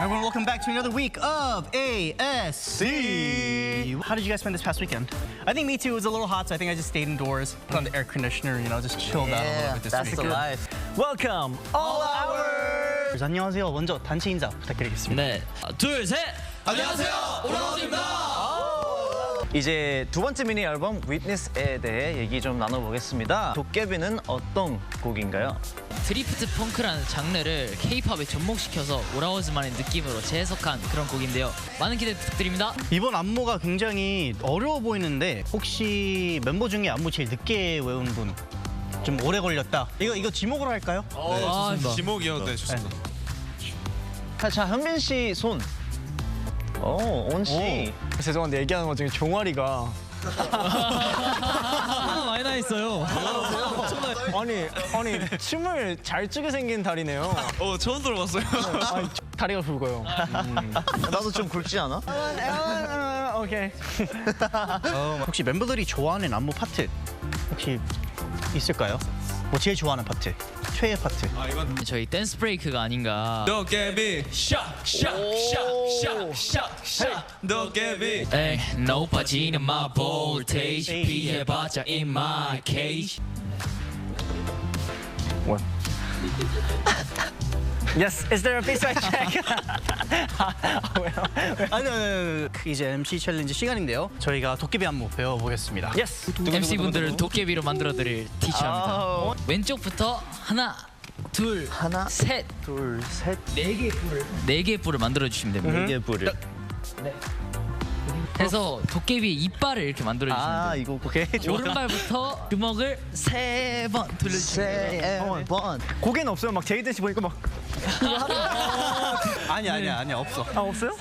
Everyone, welcome back to another week of ASC. How did you guys spend this past weekend? I think me too. It was a little hot, so I think I just stayed indoors, put on the air conditioner, you know, just chilled out a little bit this that's week. the life. Welcome, all hours. 안녕하세요. 먼저 단체 인사 부탁드리겠습니다. 네. 둘, 셋. 안녕하세요. 오라운입니다. 이제 두 번째 미니 앨범 Witness에 대해 얘기 좀 나눠보겠습니다. 도깨비는 어떤 곡인가요? 드리프트 펑크라는 장르를 K-팝에 접목시켜서 오라워즈만의 느낌으로 재해석한 그런 곡인데요. 많은 기대 부탁드립니다. 이번 안무가 굉장히 어려워 보이는데 혹시 멤버 중에 안무 제일 늦게 외운 분? 좀 오래 걸렸다. 이거 이거 지목으로 할까요? 아, 지목이요, 네 좋습니다. 자, 자 현빈 씨 손. 오, 온 씨. 죄송한데 얘기하는 것 중에 종아리가 하나 많이 나 있어요. 아니 아니 춤을 잘 추게 생긴 다리네요. 어 처음 들어봤어요. 아니 다리가 굵어요. 나도 좀 굵지 않아? 아, 오케이. 혹시 멤버들이 좋아하는 안무 파트 혹시 있을까요? 뭐 제일 좋아하는 파트, 최애 파트. 아 이건 저희 댄스 브레이크가 아닌가. 도깨비 샤샤샤샤샤샤. 도깨비. 에이, 높아지는 my voltage 피해봤자 in my cage. Yes, is there a baseline check? 아니, 아니, 아니, 이제 MC 챌린지 시간인데요. 저희가 도깨비 안무 배워보겠습니다. 예스. MC 분들을 도깨비로 만들어드릴 티처입니다. 아우. 왼쪽부터 하나, 둘, 하나, 셋, 둘, 셋, 네 개의 뿔을 네 개의 뿔을 만들어 주시면 됩니다. 네개 불을. 그래서 도깨비 이빨을 이렇게 만들어 주시면 아, 돼요. 이거 오케이. 오른발부터 주먹을 세 번 돌려주시면 돼요. 세 번. 고개는 없어요. 막 제이든 씨 보니까 막 아 아니, 아니, 아니, 없어. 없어요?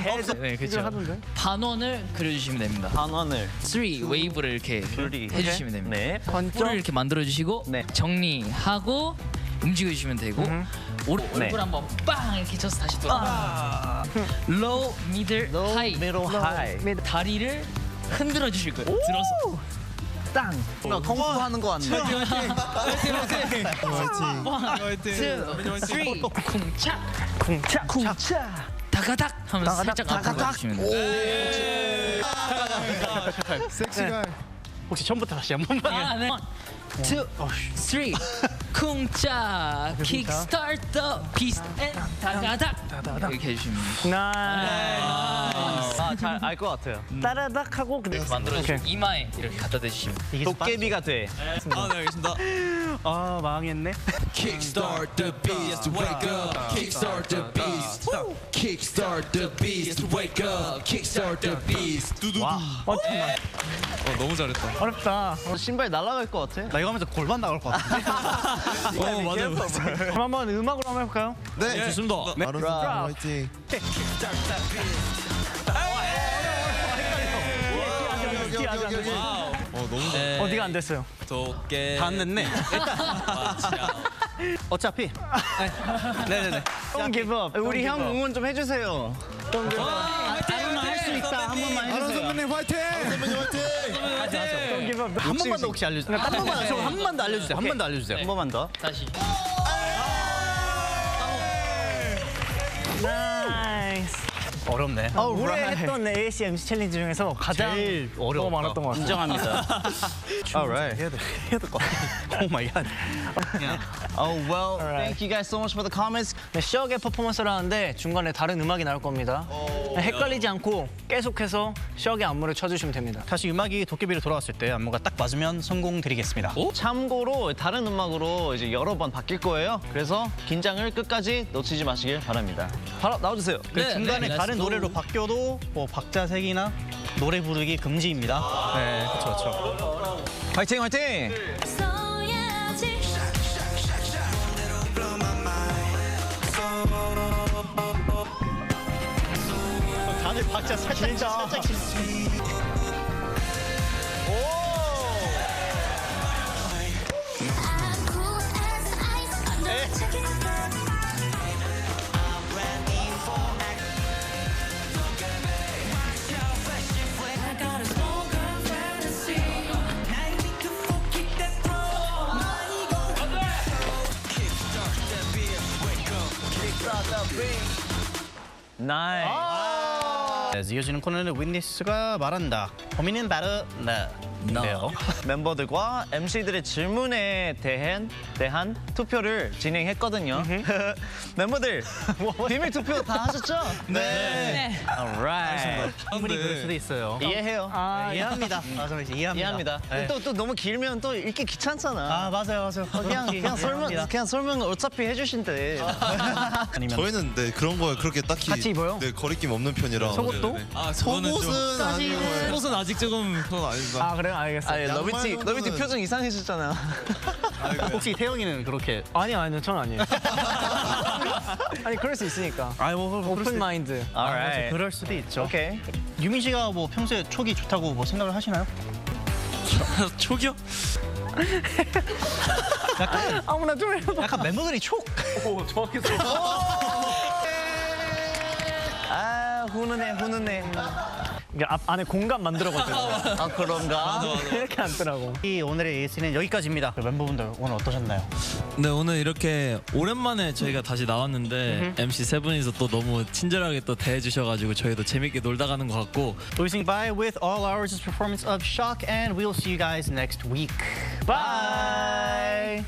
네, 그렇죠. 하던데. 반원을 그려주시면 됩니다. 반원을. 3 웨이브를 이렇게 둘이. 해주시면 됩니다. 네. 뿔을 이렇게 만들어 주시고 네. 정리하고 움직여 주시면 되고 오, 네. 얼굴 한번 빵 이렇게 쳐서 다시 돌아. 미들, 하이. 미ddle, high. 다리를 흔들어 주실 거예요. 들어서. 땅. 나 컴프 하는 거 같네. 투, 쓰리, 쿵차, 쿵차. 쿵차. 다가닥 하면서 살짝 앞으로 가주시면 돼요. 혹시 처음부터 다시 한 번만. 아, 네. 투, 쓰리, 쿵짜, 킥스타트, 비스트, 앤 다가닥 이렇게 해주시면. 나 아, 잘 알 것 같아요. 따라닥 하고 근데 만들어주시고 이마에 이렇게 갖다 대주시면. 이게 도깨비가 돼. 아 네 알겠습니다. 아, 망했네. Kickstart the beast, wake up. Kickstart the beast. Kickstart the beast, wake up. Kickstart the beast. 어 정말 어 너무 잘했다. 어렵다. 신발 날아갈 것 같아. 나 이거 하면서 골반 나올 것 같은데. 어 맞아요. 맞아요. 그럼 한번 음악으로 한번 해볼까요? 네 좋습니다. 네. 어 너무 잘. 네. 어디가 안 됐어요? 도깨. 다 됐네. 어차피. 네, 네, 네. Don't give up. 우리 형 응원 좀 해주세요. 한 번만 할수 있다. 한 번만 해주세요. 선배님 화이팅! 선배님 화이팅! Don't give up. 한 번만 더 혹시 알려주세요. 한 번만, 저 한 번만 더 알려주세요. 한 번 더 알려주세요. 한 번만 더. 다시. 나이스. 어렵네. 올해 했던 AAC MC 챌린지 중에서 가장 제일. 더 많았던 것 같아요. 인정합니다. Alright. 해야 돼, 해야 될것 같아. 오 마이 갓. Oh well, Alright. thank you guys so much for the comments. 네, 시역의 퍼포먼스를 하는데 중간에 다른 음악이 나올 겁니다. 네, 헷갈리지 않고 계속해서 시역의 안무를 쳐주시면 됩니다. 다시 음악이 도깨비로 돌아왔을 때 안무가 딱 맞으면 성공 드리겠습니다. 참고로 다른 음악으로 이제 여러 번 바뀔 거예요. 그래서 긴장을 끝까지 놓치지 마시길 바랍니다. 바로 나와주세요. 그 네, 중간에 네, 다른. 노래로 바뀌어도 뭐 박자색이나 노래 부르기 금지입니다. 네, 그렇죠, 그렇죠. 화이팅 화이팅! 박자 살짝 살짝. I'm cool as ice I'm not checking I got a small girl fantasy 나이. 네, 이어지는 코너는 윈니스가 말한다. 범인은 바로 나 인데요. 멤버들과 MC들의 질문에 대한 대한 투표를 진행했거든요. 멤버들 비밀 투표 다 하셨죠? 네. Alright. 충분히 그럴 수도 있어요. 이해해요. 아, 이해합니다. 맞아, 이해합니다. 이해합니다. 네. 또 또 너무 길면 또 읽기 귀찮잖아. 아, 맞아요, 맞아요. 그냥 그냥 설명. 그냥 설명을 어차피 해주신대. 아니면 저희는 네 그런 거에 그렇게 딱히 같이 입어요? 네 거리낌 없는 편이라 속옷도? 아 속옷은 아니고 속옷은 아직 조금 그건 아닙니다. 아 그래요? 알겠어. 아, 예, 러비티 정도는- 러비티 표정 이상해졌잖아. 혹시 태영이는 그렇게 아니요 아니요 전 아니에요. 아니 그럴 수 있으니까. 아이 뭐 오픈 마인드. Alright. 그럴 수도 있죠. 오케이. 유민 씨가 뭐 평소에 촉이 좋다고 뭐 생각을 하시나요? 촉이요? 아무나 좀 해봐. 약간 멤버들이 촉. 아 훈훈해 훈훈해. 이게 앞 안에 공간 만들어거든. 아 그런가? 이렇게 앉더라고. 이 오늘의 AS는 여기까지입니다. 멤버분들 오늘 어떠셨나요? 네 오늘 이렇게 오랜만에 저희가 다시 나왔는데 MC 세 분이서 또 너무 친절하게 또 대해주셔가지고 저희도 재밌게 놀다 가는 것 같고 Losing by with all hours' performance of Shock, and we'll see you guys next week. Bye.